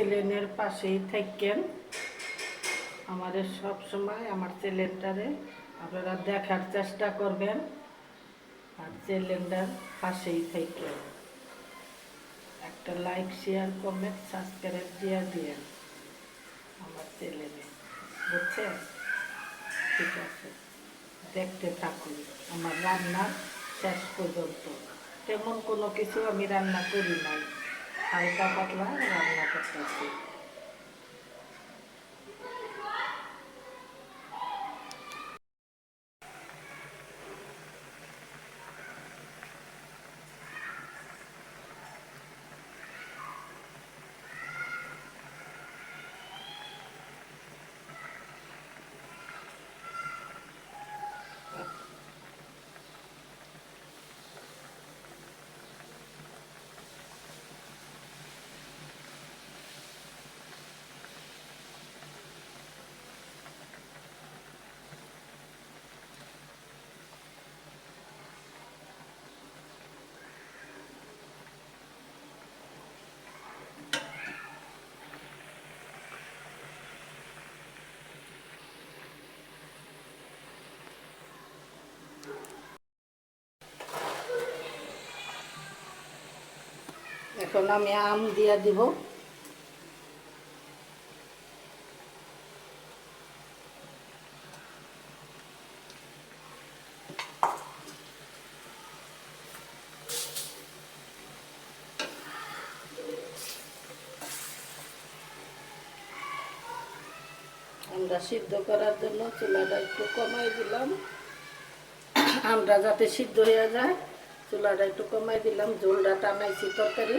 চ্যানেলের পাশেই থাকেন। আমাদের সব সময় আমার চ্যানেলটারে আপনারা দেখার চেষ্টা করবেন। আর চ্যানেলটার পাশেই থাকেন। একটা লাইক শেয়ার কমেন্ট সাবস্ক্রাইব দিয়ে দিয়ে আমার চ্যানেলে বুঝছেন ঠিক আছে। দেখতে থাকুন। আমার রান্না শেষ পর্যন্ত। তেমন কোনো কিছু আমি রান্না করি নাই। হালকা পাতলা রান্না করতেছি এখন আমি আম দিয়ে দিব। আমরা সিদ্ধ করার জন্য চুলাটা একটু কমাই দিলাম। আমরা যাতে সিদ্ধ হয়ে যায়। চুলাটা একটু কমাই দিলাম ঝোলটা টানাইছি তরকারি।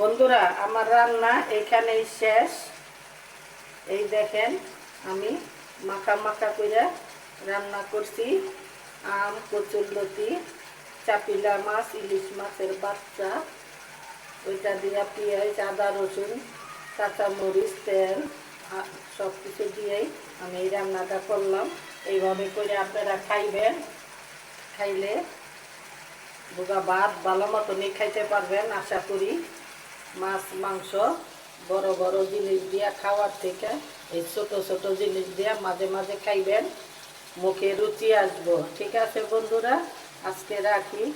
বন্ধুরা, আমার রান্না এখানেই শেষ। এই দেখেন, আমি মাখা মাখা করে রান্না করছি। আম কচুরলতি চাপিলা মাছ, ইলিশ মাছের বাচ্চা, ওইটা দিয়া পেঁয়াজ, আদা, রসুন, কাঁচামরিচ, তেল সব কিছু দিয়েই আমি এই রান্নাটা করলাম। এইভাবে করে আপনারা খাইবেন, খাইলে বোগা ভাত ভালো মতনই খাইতে পারবেন, আশা করি। মাছ, মাংস, বড় বড় জিনিস দিয়া খাওয়ার থেকে এই ছোট ছোট জিনিস দিয়া মাঝে মাঝে খাইবেন। মুখে রুচি আসব। ঠিক আছে বন্ধুরা, আজকে রাখি।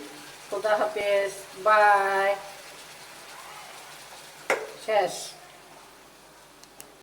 খোদা হাফেজ। বাই। শেষ।